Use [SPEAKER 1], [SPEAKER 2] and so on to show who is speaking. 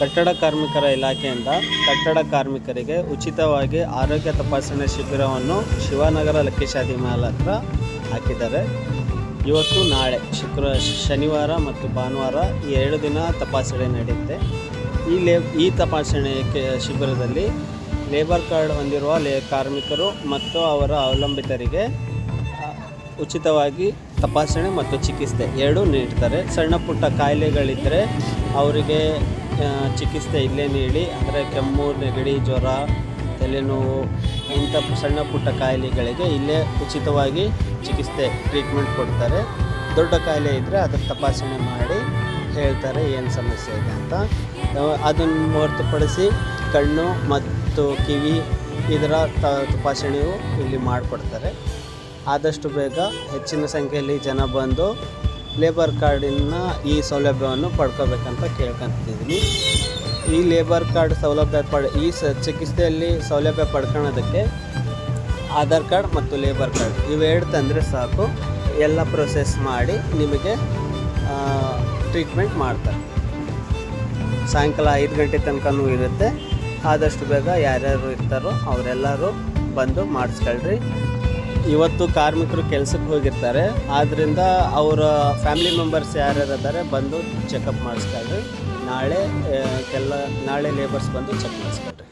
[SPEAKER 1] ಕಟ್ಟಡ ಕಾರ್ಮಿಕರ ಇಲಾಖೆಯಿಂದ ಕಟ್ಟಡ ಕಾರ್ಮಿಕರಿಗೆ ಉಚಿತವಾಗಿ ಆರೋಗ್ಯ ತಪಾಸಣೆ ಶಿಬಿರವನ್ನು ಶಿವನಗರ ಲಕ್ಕೇಶಾದಿ ಮಾಲ್ ಹತ್ರ ಹಾಕಿದ್ದಾರೆ. ಇವತ್ತು ನಾಳೆ, ಶುಕ್ರ, ಶನಿವಾರ ಮತ್ತು ಭಾನುವಾರ ಈ ಎರಡು ದಿನ ತಪಾಸಣೆ ನಡೆಯುತ್ತೆ. ಈ ಲೇ, ಈ ತಪಾಸಣೆ ಶಿಬಿರದಲ್ಲಿ ಲೇಬರ್ ಕಾರ್ಡ್ ಹೊಂದಿರುವ ಲೇ, ಕಾರ್ಮಿಕರು ಮತ್ತು ಅವರ ಅವಲಂಬಿತರಿಗೆ ಉಚಿತವಾಗಿ ತಪಾಸಣೆ ಮತ್ತು ಚಿಕಿತ್ಸೆ ಎರಡೂ ನೀಡ್ತಾರೆ. ಸಣ್ಣ ಪುಟ್ಟ ಕಾಯಿಲೆಗಳಿದ್ದರೆ ಅವರಿಗೆ ಚಿಕಿತ್ಸೆ ಇಲ್ಲೇ ನೀಡಿ, ಅಂದರೆ ಕೆಮ್ಮು, ನೆಗಡಿ, ಜ್ವರ, ತಲೆನೋವು ಇಂಥ ಸಣ್ಣ ಪುಟ್ಟ ಕಾಯಿಲೆಗಳಿಗೆ ಇಲ್ಲೇ ಉಚಿತವಾಗಿ ಚಿಕಿತ್ಸೆ ಟ್ರೀಟ್ಮೆಂಟ್ ಕೊಡ್ತಾರೆ. ದೊಡ್ಡ ಕಾಯಿಲೆ ಇದ್ದರೆ ಅದರ ತಪಾಸಣೆ ಮಾಡಿ ಹೇಳ್ತಾರೆ ಏನು ಸಮಸ್ಯೆ ಇದೆ ಅಂತ. ಅದನ್ನು ಹೊರತುಪಡಿಸಿ ಕಣ್ಣು ಮತ್ತು ಕಿವಿ ಇದರ ತಪಾಸಣೆಯು ಇಲ್ಲಿ ಮಾಡಿಕೊಡ್ತಾರೆ. ಆದಷ್ಟು ಬೇಗ ಹೆಚ್ಚಿನ ಸಂಖ್ಯೆಯಲ್ಲಿ ಜನ ಬಂದು ಲೇಬರ್ ಕಾರ್ಡಿನ ಈ ಸೌಲಭ್ಯವನ್ನು ಪಡ್ಕೋಬೇಕಂತ ಕೇಳ್ಕೊಂತಿದ್ದೀನಿ. ಈ ಲೇಬರ್ ಕಾರ್ಡ್ ಸೌಲಭ್ಯ ಪಡ್, ಈ ಸ, ಚಿಕಿತ್ಸೆಯಲ್ಲಿ ಸೌಲಭ್ಯ ಪಡ್ಕೊಳ್ಳೋದಕ್ಕೆ ಆಧಾರ್ ಕಾರ್ಡ್ ಮತ್ತು ಲೇಬರ್ ಕಾರ್ಡ್ ಇವೆರಡು ತಂದರೆ ಸಾಕು. ಎಲ್ಲ ಪ್ರೊಸೆಸ್ ಮಾಡಿ ನಿಮಗೆ ಟ್ರೀಟ್ಮೆಂಟ್ ಮಾಡ್ತಾರೆ. ಸಾಯಂಕಾಲ ಐದು ಗಂಟೆ ತನಕನೂ ಇರುತ್ತೆ. ಆದಷ್ಟು ಬೇಗ ಯಾರ್ಯಾರು ಇರ್ತಾರೋ ಅವರೆಲ್ಲರೂ ಬಂದು ಮಾಡಿಸ್ಕೊಳ್ರಿ. ಇವತ್ತು ಕಾರ್ಮಿಕರು ಕೆಲಸಕ್ಕೆ ಹೋಗಿರ್ತಾರೆ. ಆದ್ದರಿಂದ ಅವರ ಫ್ಯಾಮಿಲಿ ಮೆಂಬರ್ಸ್ ಯಾರ್ಯಾರು ಇದ್ದಾರೆ ಬಂದು ಚೆಕಪ್ ಮಾಡಿಸ್ಕೊಳ್ರಿ ನಾಳೆ ಕೆಲ, ನಾಳೆ ಲೇಬರ್ಸ್ ಬಂದು ಚೆಕ್ ಮಾಡಿಸ್ಕೊಳ್ರಿ.